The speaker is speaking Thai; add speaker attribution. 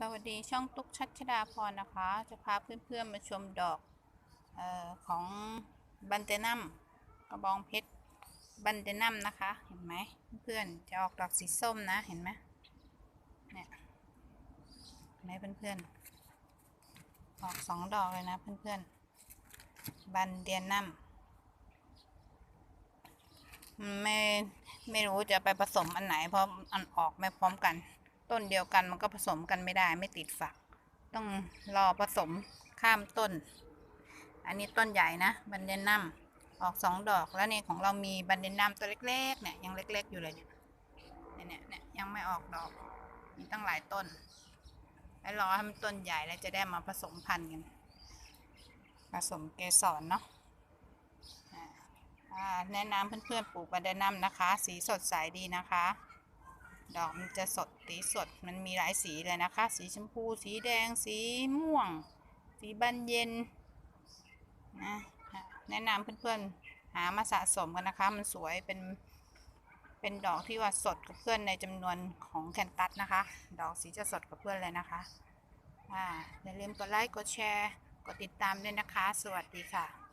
Speaker 1: สวัสดีช่องตุ๊กชัชดาพรนะคะ จะพาเพื่อนๆมาชมดอกออของบันเตนัมกระบองเพชรบันเตนัมนะคะ เห็นไหมเพื่อนๆจะออกดอกสีส้มนะเห็นไหมเนี่ยเห็นไหมเพื่อนๆออกสองดอกเลยนะเพื่อนๆบันเดียนัมไม่ไม่รู้จะไปผสมอันไหนเพราะอันออกไม่พร้อมกัน ต้นเดียวกันมันก็ผสมกันไม่ได้ไม่ติดฝัก ต้องรอผสมข้ามต้น อันนี้ต้นใหญ่นะบันเดนนัมออกสองดอกแล้วเนี่ยของเรามีบันเดนนัมตัวเล็กๆเนี่ยยังเล็ก ๆ อยู่เลยเนี่ยเนี่ยเนี่ยยังไม่ออกดอก มีตั้งหลายต้นแล้วรอให้มันต้นใหญ่แล้วจะได้มาผสมพันธุ์กัน ผสมเกสรเนาะแนะนำเพื่อนๆปลูกบันเดนัมนะคะ สีสดใสดีนะคะ ดอกมันจะสดสีสดมันมีหลายสีเลยนะคะ สีชมพู สีแดง สีม่วง สีบานเย็นนะแนะนำเพื่อนๆหามาสะสมกันนะคะ มันสวยเป็นเป็นดอกที่ว่าสดกับเพื่อนในจำนวนของแคนตัสนะคะ ดอกสีจะสดกับเพื่อนเลยนะคะอ่าอย่าลืมกดไลค์กดแชร์ กดติดตามด้วยนะคะ สวัสดีค่ะ